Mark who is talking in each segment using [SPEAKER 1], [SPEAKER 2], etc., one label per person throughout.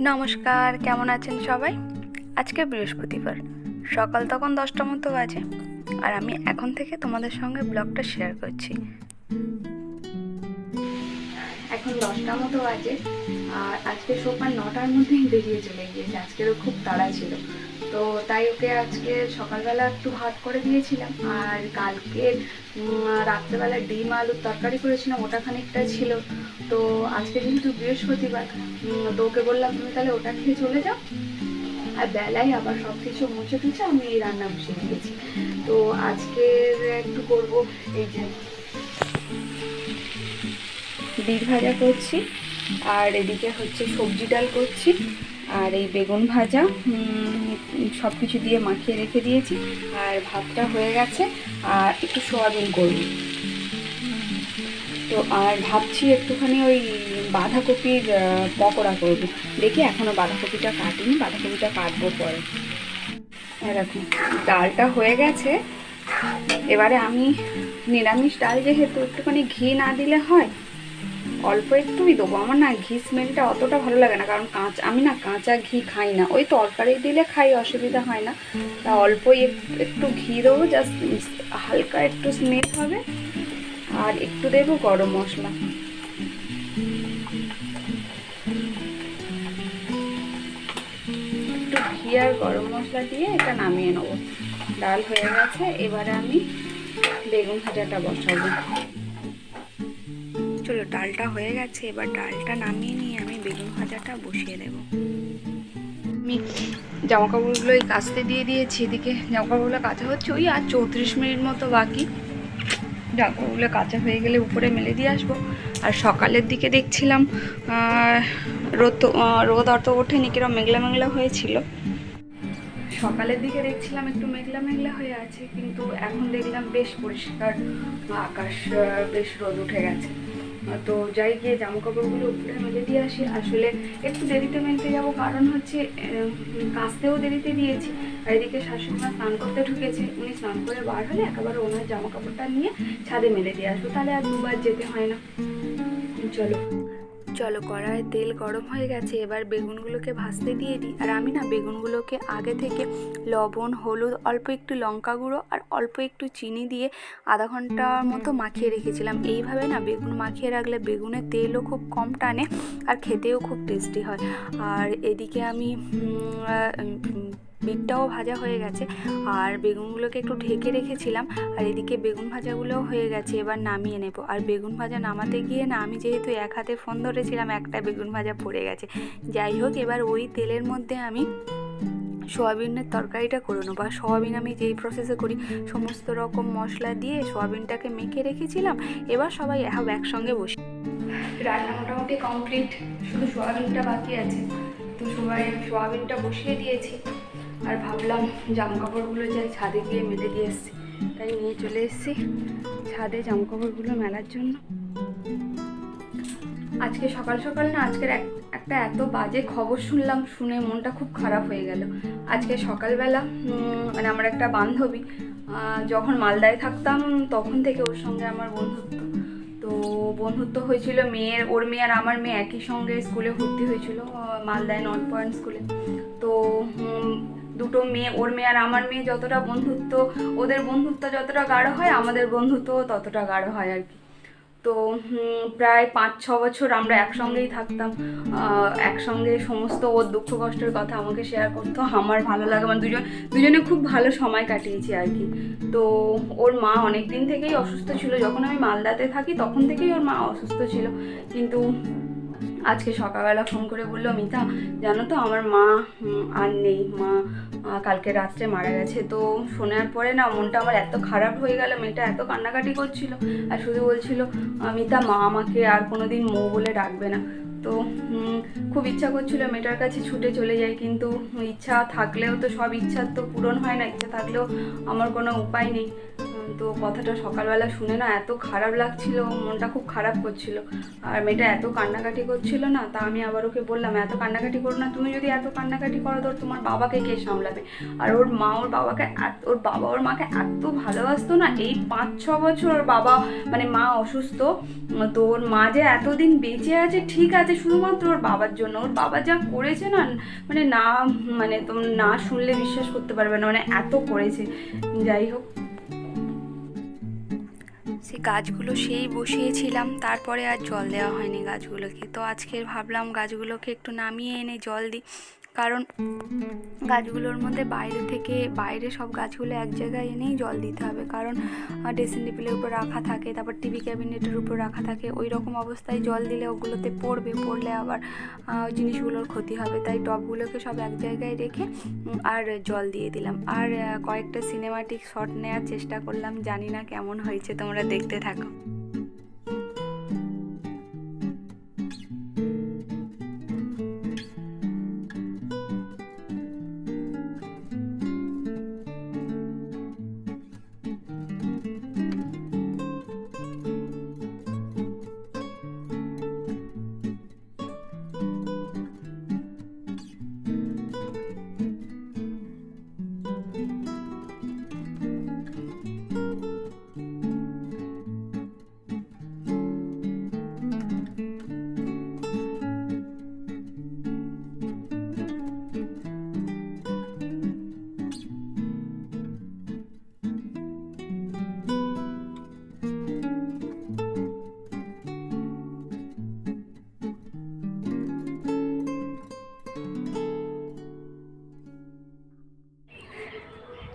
[SPEAKER 1] নমস্কার, কেমন আছেন সবাই? আজকে বৃহস্পতিবার, সকাল তখন দশটা মতো বাজে, আর আমি এখন থেকে তোমাদের সঙ্গে ব্লগটা শেয়ার করছি। এখন দশটা মতো বাজে আর আজকে সোপার নটার মধ্যেই বেরিয়ে চলে গিয়েছে। আজকেরও খুব তাড়া ছিল। তো তাই ওকে আজকে সকালবেলা একটু ভাত করে দিয়েছিলাম। আর কালকে রাত্রেবেলা ডিম আলুর তরকারি করেছিলাম, ওটা খানিকটা ছিল। তো আজকে যেহেতু বৃহস্পতিবার তো ওকে বললাম, তুমি তাহলে ওটা খেয়ে চলে যাও। আর বেলায় আবার সব কিছু মুছে টুছে আমি এই রান্না বসিয়ে দিয়েছি। তো আজকে একটু করব, এই যে। বিট ভাজা করছি। আর এদিকে হচ্ছে সবজি ডাল করছি, আর এই বেগুন ভাজা সব কিছু দিয়ে মাখিয়ে রেখে দিয়েছি, আর ভাতটা হয়ে গেছে, আর একটু সোয়াবিন করব। তো আর ভাবছি একটুখানি ওই বাঁধাকপির পকোড়া করব। দেখি এখনও বাঁধাকপিটা কাটিনি, বাঁধাকপিটা কাটবো পরে। এরকম ডালটা হয়ে গেছে। এবারে আমি নিরামিষ ডাল যেহেতু একটুখানি ঘি না দিলে হয় অল্প একটুই দেবো। আমার না ঘি স্মেলটা অতটা ভালো লাগে না, কারণ কাঁচা, আমি না কাঁচা ঘি খাই না। ওই তরকারি দিলে খাই, অসুবিধা হয় না। তা অল্পই একটু ঘি দেবো জাস্ট হালকা একটু স্মেল হবে। আর একটু দেবো গরম মশলা। একটু ঘি আর গরম মশলা দিয়ে এটা নামিয়ে নেব। ডাল হয়ে গেছে, এবারে আমি বেগুন ভাজাটা বসাবো। চলো, ডালটা হয়ে গেছে, এবার ডালটা নামিয়ে নিয়ে আমি বেগুন ভাজাটা বসিয়ে দেবো। আমি জামা কাপড়গুলো এই কাচতে দিয়ে দিয়েছি, এদিকে জামা কাপড়গুলো কাচা হচ্ছে, ওই আর চৌত্রিশ মিনিট মতো বাকি। জামা কাপড়গুলো কাঁচা হয়ে গেলে উপরে মেলে দিয়ে আসব। আর সকালের দিকে দেখছিলাম রোদ রোদ অত ওঠেনি, কিরম মেঘলা মেঘলা হয়েছিল। সকালের দিকে দেখছিলাম একটু মেঘলা মেঘলা হয়ে আছে, কিন্তু এখন দেখলাম বেশ পরিষ্কার, আকাশ বেশ রোদ উঠে গেছে। তো যাই গিয়ে জামা কাপড়গুলো উপরে মেলে দিয়ে আসি। আসলে একটু দেরিতে মেলতে যাব, কারণ হচ্ছে কাঁচতেও দেরিতে দিয়েছি। আর এদিকে শাশুড়িমা স্নান করতে ঢুকেছে। উনি স্নান করে বার হলে একেবারে ওনার জামা কাপড়টা নিয়ে ছাদে মেলে দিয়ে আসব। তাহলে আর দুবার যেতে হয় না। চলো। চলো কড়ায় তেল গরম হয়ে গেছে, এবার বেগুনগুলোকে ভাজতে দিয়ে দিই। আর আমি না বেগুনগুলোকে আগে থেকে লবণ, হলুদ, অল্প একটু লঙ্কা গুঁড়ো আর অল্প একটু চিনি দিয়ে আধা ঘণ্টার মতো মাখিয়ে রেখেছিলাম। এইভাবে না বেগুন মাখিয়ে রাখলে বেগুনের তেলও খুব কম টানে আর খেতেও খুব টেস্টি হয়। আর এদিকে আমি বিটটাও ভাজা হয়ে গেছে। আর বেগুনগুলোকে একটু ঢেকে রেখেছিলাম, আর এদিকে বেগুন ভাজাগুলোও হয়ে গেছে, এবার নামিয়ে নেব। আর বেগুন ভাজা নামাতে গিয়ে না, আমি যেহেতু এক হাতে ফোন ধরেছিলাম, একটা বেগুন ভাজা পড়ে গেছে। যাই হোক, এবার ওই তেলের মধ্যে আমি সোয়াবিনের তরকারিটা করে নেব। আর সোয়াবিন আমি যেই প্রসেসে করি, সমস্ত রকম মশলা দিয়ে সোয়াবিনটাকে মেখে রেখেছিলাম, এবার সবাই সব একসঙ্গে বসে। রান্না মোটামুটি কমপ্লিট শুধু সোয়াবিনটা বাকি আছে। তো সবাই সোয়াবিনটা বসিয়ে দিয়েছি। আর ভাবলাম জামা কাপড়গুলো যাই ছাদে গিয়ে মেলে দিয়ে এসছি। তাই নিয়ে চলে এসেছি ছাদে জামা কাপড়গুলো মেলার জন্য। আজকে সকাল সকাল না আজকের এক, একটা এত বাজে খবর শুনলাম, শুনে মনটা খুব খারাপ হয়ে গেল। আজকে সকালবেলা মানে আমার একটা বান্ধবী যখন মালদায় থাকতাম তখন থেকে ওর সঙ্গে আমার বন্ধুত্ব। তো বন্ধুত্ব হয়েছিল মেয়ের, ওর মেয়ে আর আমার মেয়ে একই সঙ্গে স্কুলে ভর্তি হয়েছিল মালদায় নর্থ পয়েন্ট স্কুলে। তো দুটো মেয়ে, ওর মেয়ে আর আমার মেয়ে যতটা বন্ধুত্ব, ওদের বন্ধুত্ব যতটা গাঢ় হয়, আমাদের বন্ধুত্ব ততটা গাঢ় হয় আর কি। তো প্রায় পাঁচ, ছ বছর আমরা একসঙ্গেই থাকতাম। একসঙ্গে সমস্ত ওর দুঃখ কষ্টের কথা আমাকে শেয়ার করতো, আমার ভালো লাগে মানে দুজন, দুজনে খুব ভালো সময় কাটিয়েছি আর কি। তো, ওর মা অনেক দিন থেকেই অসুস্থ ছিল, যখন আমি মালদাতে থাকি তখন থেকেই ওর মা অসুস্থ ছিল। কিন্তু আজকে সকালবেলা ফোন করে বলল মিতা জানো তো আমার মা আর নেই, মা কালকে রাত্রে মারা গেছে। তো শোনার পরে না মনটা আমার এত খারাপ হয়ে গেল, মেয়েটা এত কান্নাকাটি করছিল। আর শুধু বলছিল মিতা মা আমাকে আর কোনোদিন মৌ বলে ডাকবে না। তো খুব ইচ্ছা করছিল মেয়েটার কাছে ছুটে চলে যাই, কিন্তু ইচ্ছা থাকলেও তো সব ইচ্ছা তো পূরণ হয় না, ইচ্ছা থাকলেও আমার কোনো উপায় নেই। তো কথাটা সকালবেলা শুনে না এত খারাপ লাগছিল, মনটা খুব খারাপ করছিল। আর মেয়েটা এত কান্নাকাটি করছিল না, তা আমি আবার ওকে বললাম, এত কান্নাকাটি করো না, তুমি যদি এত কান্নাকাটি করো তো তোমার বাবাকে কে সামলাবে? আর ওর মা ওর বাবাকে ওর বাবা ওর মাকে এত ভালোবাসতো না, এই পাঁচ, ছ বছর ওর বাবা মানে মা অসুস্থ, তো ওর মা যে এতদিন বেঁচে আছে, ঠিক আছে আছে শুধুমাত্র ওর বাবার জন্য। ওর বাবা যা করেছে না মানে না মানে তোমরা না শুনলে বিশ্বাস করতে পারবে না মানে এত করেছে। যাই হোক। সে গাছগুলো সেই বসিয়েছিলাম, তারপরে আর জল দেওয়া হয়নি গাছগুলোকে। তো আজকে ভাবলাম গাছগুলোকে একটু নামিয়ে এনে জল দিই। কারণ গাছগুলোর মধ্যে বাইরে থেকে বাইরে সব গাছগুলো এক জায়গায় এনেই জল দিতে হবে। কারণ ড্রেসিং টেবিলের উপর রাখা থাকে, তারপর টিভি ক্যাবিনেটের উপর রাখা থাকে, ওই রকম অবস্থায় জল দিলে ওগুলোতে পড়বে, পড়লে আবার জিনিসগুলোর ক্ষতি হবে। তাই টবগুলোকে সব এক জায়গায় রেখে আর জল দিয়ে দিলাম। আর কয়েকটা সিনেমাটিক শট নেওয়ার চেষ্টা করলাম, জানি না কেমন হয়েছে, তোমরা দেখতে থাকো।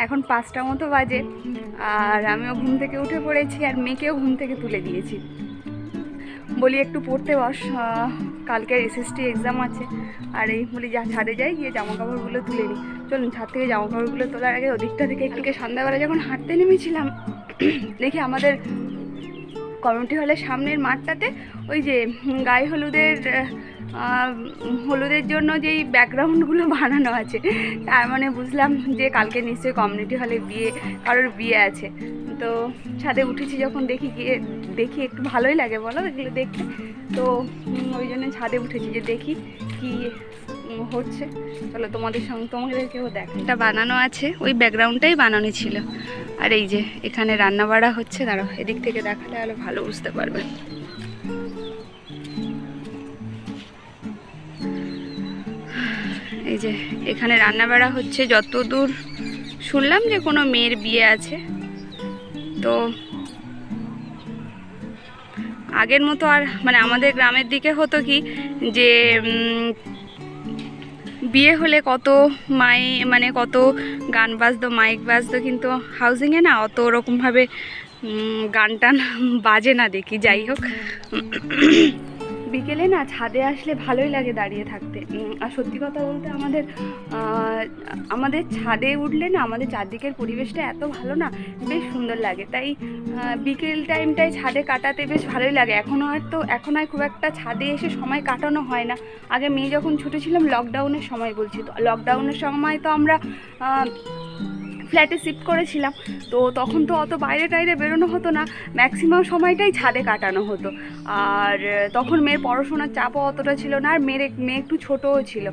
[SPEAKER 1] এখন পাঁচটা মতো বাজে। আর আমিও ঘুম থেকে উঠে পড়েছি আর মেয়েকেও ঘুম থেকে তুলে দিয়েছি। বলি একটু পড়তে বস আহ, কালকে এসএসটি এক্সাম আছে। আর এই বলি যা ছাদে যাই গিয়ে জামা কাপড়গুলো তুলে নিই চলুন ছাদ থেকে জামা কাপড়গুলো তোলার আগে ওদিকটা থেকে একটুকে সন্ধ্যাবেলা যখন হাঁটতে নেমেছিলাম দেখি আমাদের কমিউনিটি হলের সামনের মাঠটাতে ওই যে গায়ে হলুদের হলুদের জন্য যেই ব্যাকগ্রাউন্ডগুলো বানানো আছে, তার মানে বুঝলাম যে কালকে নিশ্চয়ই কমিউনিটি হলে বিয়ে, কারোর বিয়ে আছে। তো ছাদে উঠেছি যখন দেখি গিয়ে, দেখি একটু ভালোই লাগে, বলো এগুলো দেখতে। তো ওই জন্য ছাদে উঠেছি যে দেখি কি হচ্ছে। চলো তোমাদের সঙ্গে, তোমাদেরকেও দেখ। এটা বানানো আছে, ওই ব্যাকগ্রাউন্ডটাই বানানো ছিল। আর এই যে, এখানে রান্না বাড়া হচ্ছে, দাঁড়াও, এদিক থেকে দেখালে আরও ভালো বুঝতে পারবে। যে এখানে রান্না বাড়া হচ্ছে, যতদূর শুনলাম যে কোনো মেয়ের বিয়ে আছে। তো আগের মতো আর মানে আমাদের গ্রামের দিকে হতো কি যে বিয়ে হলে কত মাই মানে কত গান বাজতো, মাইক বাজতো, কিন্তু হাউজিংয়ে না অত ওরকমভাবে গান টান বাজে না দেখি, যাই হোক। বিকেলে না ছাদে আসলে ভালোই লাগে দাঁড়িয়ে থাকতে। আর সত্যি কথা বলতে আমাদের আমাদের ছাদে উঠলে না আমাদের চারদিকের পরিবেশটা এত ভালো না, বেশ সুন্দর লাগে। তাই বিকেল টাইমটায় ছাদে কাটাতে বেশ ভালোই লাগে। এখনও আর তো, এখন আর খুব একটা ছাদে এসে সময় কাটানো হয় না। আগে মেয়ে যখন ছোটো ছিলাম লকডাউনের সময় বলছি তো। লকডাউনের সময় তো আমরা ফ্ল্যাটে শিফট করেছিলাম। তো তখন তো অত বাইরে টাইরে বেরোনো হতো না, ম্যাক্সিমাম সময়টাই ছাদে কাটানো হতো। আর তখন মেয়ের পড়াশোনার চাপও অতটা ছিল না, আর মেয়ের মেয়ে একটু ছোটও ছিল।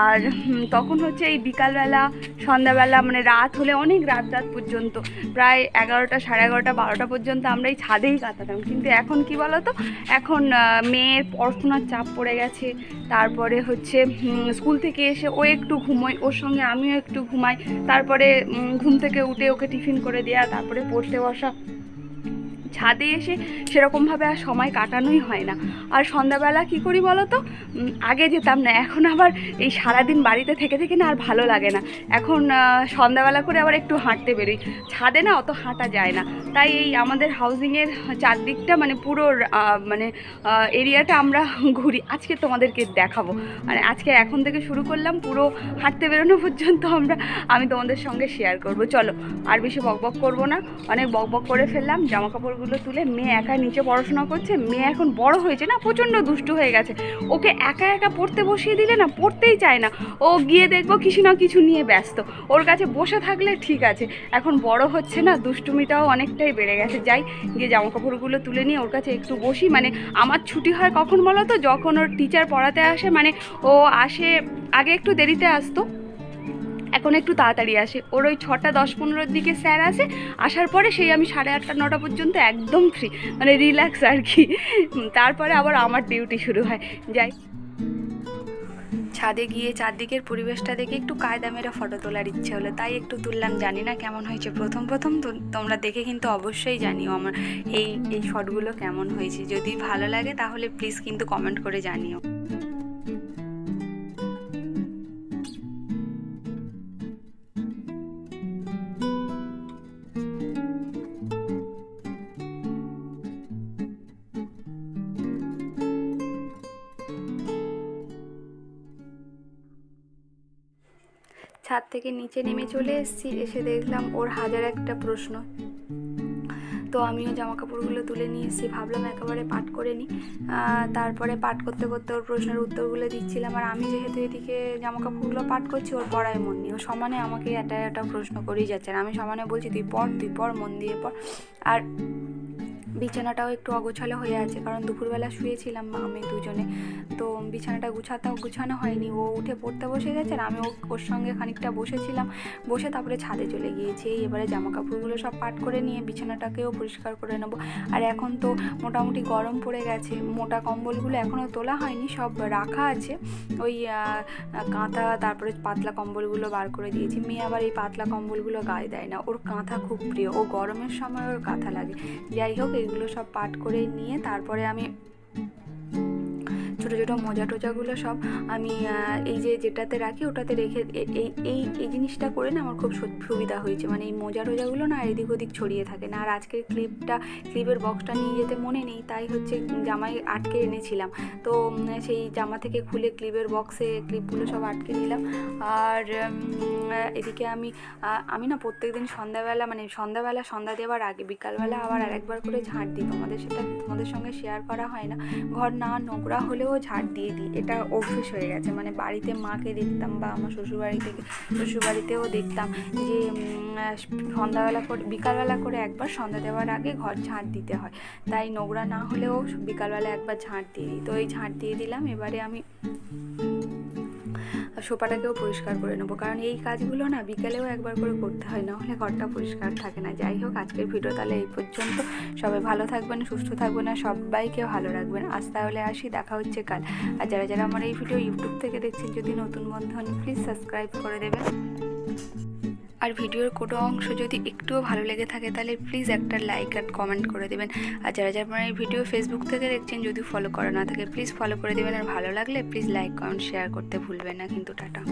[SPEAKER 1] আর তখন হচ্ছে এই বিকালবেলা, সন্ধ্যাবেলা মানে রাত হলে অনেক রাত রাত পর্যন্ত, প্রায় এগারোটা, সাড়ে এগারোটা, বারোটা পর্যন্ত আমরা এই ছাদেই কাটাতাম। কিন্তু এখন কি বলো তো এখন মেয়ের পড়াশোনার চাপ পড়ে গেছে। তারপরে হচ্ছে স্কুল থেকে এসে ও একটু ঘুমোয়, ওর সঙ্গে আমিও একটু ঘুমাই। তারপরে ঘুম থেকে উঠে ওকে টিফিন করে দেওয়া তারপরে পড়তে বসা। ছাদে এসে সেরকমভাবে আর সময় কাটানোই হয় না। আর সন্ধ্যাবেলা কি করি বলো তো আগে যেতাম না, এখন আবার এই সারাদিন বাড়িতে থেকে থেকে না আর ভালো লাগে না। এখন সন্ধ্যাবেলা করে আবার একটু হাঁটতে বেরোই। ছাদে না অত হাঁটা যায় না। তাই এই আমাদের হাউজিংয়ের চারদিকটা মানে পুরো মানে এরিয়াটা আমরা ঘুরি। আজকে তোমাদেরকে দেখাবো। মানে আজকে এখন থেকে শুরু করলাম পুরো হাঁটতে বেরোনো পর্যন্ত আমরা, আমি তোমাদের সঙ্গে শেয়ার করব। চলো, আর বেশি বকবক করব না। অনেক বকবক করে ফেললাম জামা কাপড়গুলো তুলে মেয়ে একা নিচে পড়াশোনা করছে। মেয়ে এখন বড় হয়েছে না, প্রচণ্ড দুষ্টু হয়ে গেছে। ওকে একা একা পড়তে বসিয়ে দিলে না, পড়তেই চায় না। ও গিয়ে দেখব কিছু না কিছু নিয়ে ব্যস্ত। ওর কাছে বসে থাকলে ঠিক আছে। এখন বড় হচ্ছে না, দুষ্টুমিটাও অনেকটাই বেড়ে গেছে। যাই, গিয়ে জামা কাপড়গুলো তুলে নিয়ে ওর কাছে একটু বসি। মানে আমার ছুটি হয় কখন বলো তো? যখন ওর টিচার পড়াতে আসে মানে ও আসে আগে একটু দেরিতে আসতো। এখন একটু তাড়াতাড়ি আসে। ওর ওই ছটা দশ পনেরোর দিকে স্যার আসে, আসার পরে সেই আমি সাড়ে আটটা, নটা পর্যন্ত একদম ফ্রি মানে রিল্যাক্স আর কি। তারপরে আবার আমার ডিউটি শুরু হয়। যাই। ছাদে গিয়ে চারদিকের পরিবেশটা দেখে একটু কায়দা মেরে ফটো তোলার ইচ্ছে হলো। তাই একটু তুললাম, জানি না কেমন হয়েছে। প্রথম প্রথম তোমরা দেখে কিন্তু অবশ্যই জানিও আমার এই এই শটগুলো কেমন হয়েছে। যদি ভালো লাগে তাহলে প্লিজ কিন্তু কমেন্ট করে জানিও। ছাদ থেকে নিচে নেমে চলে এসেছি, এসে দেখলাম ওর হাজার একটা প্রশ্ন। তো আমিও জামা কাপড়গুলো তুলে নিয়ে এসেছি, ভাবলাম একেবারে পাঠ করে নিই। তারপরে পাঠ করতে করতে ওর প্রশ্নের উত্তরগুলো দিচ্ছিলাম, আর আমি যেহেতু এদিকে জামা কাপড়গুলো পাঠ করছি, ওর পড়ায় মন নেই। ও সমানে আমাকে একটা একটা প্রশ্ন করেই যাচ্ছে, আর আমি সমানে বলছি, তুই পড় তুই পড়, মন দিয়ে পড়। আর বিছানাটাও একটু অগোছালো হয়ে আছে, কারণ দুপুরবেলা শুয়েছিলাম আমি দুজনে। তো বিছানাটা গুছাতেও গুছানো হয়নি, ও উঠে পড়তে বসে গেছে আর আমি ওর সঙ্গে খানিকটা বসেছিলাম। বসে তারপরে ছাদে চলে গিয়েছি, এবারে জামা কাপড়গুলো সব পাট করে নিয়ে বিছানাটাকেও পরিষ্কার করে নেব। আর এখন তো মোটামুটি গরম পড়ে গেছে, মোটা কম্বলগুলো এখনও তোলা হয়নি, সব রাখা আছে। ওই কাঁথা, তারপরে পাতলা কম্বলগুলো বার করে দিয়েছি। মেয়ে আবার এই পাতলা কম্বলগুলো গায়ে দেয় না, ওর কাঁথা খুব প্রিয়, ও গরমের সময় ওর কাঁথা লাগে। যাই হোক এগুলো সব পাট করে নিয়ে তারপরে আমি ছোটো ছোটো মোজা টোজাগুলো সব আমি এই যে যেটাতে রাখি ওটাতে রেখে এই এই এই জিনিসটা করে না আমার খুব সুবিধা হয়েছে। মানে এই মোজা টোজাগুলো না এদিক ওদিক ছড়িয়ে থাকে না। আর আজকের ক্লিপটা, ক্লিপের বক্সটা নিয়ে যেতে মনে নেই, তাই হচ্ছে জামাই আটকে এনেছিলাম। তো সেই জামা থেকে খুলে ক্লিপের বক্সে ক্লিপগুলো সব আটকে নিলাম। আর এদিকে আমি আমি না প্রত্যেক দিন সন্ধ্যাবেলা মানে সন্ধ্যাবেলা, সন্ধ্যা দেওয়ার আগে, বিকালবেলা আবার আরেকবার করে ঝাঁট দিই। তোমাদের সেটা, তোমাদের সঙ্গে শেয়ার করা হয় না। ঘর না নোংরা হলেও ঝাড় দিয়ে দিই। এটা অভ্যেস হয়ে গেছে। মানে বাড়িতে মাকে দেখতাম বা আমার শ্বশুরবাড়ি থেকে শ্বশুরবাড়িতেও দেখতাম যে সন্ধ্যাবেলা করে, বিকালবেলা করে একবার সন্ধ্যা দেওয়ার আগে ঘর ঝাড় দিতে হয়। তাই নোংরা না হলেও বিকালবেলা একবার ঝাঁট দিয়ে দিই। তো এই ঝাঁট দিয়ে দিলাম। এবারে আমি সোফাটাকেও পরিষ্কার করে নেব। কারণ এই কাজগুলো না বিকেলেও একবার করে করতে হয়, না হলে ঘরটা পরিষ্কার থাকে না। যাই হোক, আজকের ভিডিও তাহলে এই পর্যন্ত। সবাই ভালো থাকবেন, সুস্থ থাকবেন আর সবাইকে ভালো রাখবেন। আজ তাহলে আসি, দেখা হচ্ছে কাল। আর যারা যারা আমার এই ভিডিও ইউটিউব থেকে দেখছেন, যদি নতুন বন্ধু হন প্লিজ সাবস্ক্রাইব করে দেবেন। আর ভিডিওর কোনো অংশ যদি একটুও ভালো লেগে থাকে, তাহলে প্লিজ একটা লাইক আর কমেন্ট করে দেবেন। আর যারা যারা আমার এই ভিডিও ফেসবুক থেকে দেখছেন, যদি ফলো করা না থাকে প্লিজ ফলো করে দেবেন। আর ভালো লাগলে প্লিজ লাইক কমেন্ট শেয়ার করতে ভুলবেন না। কিন্তু টাটা।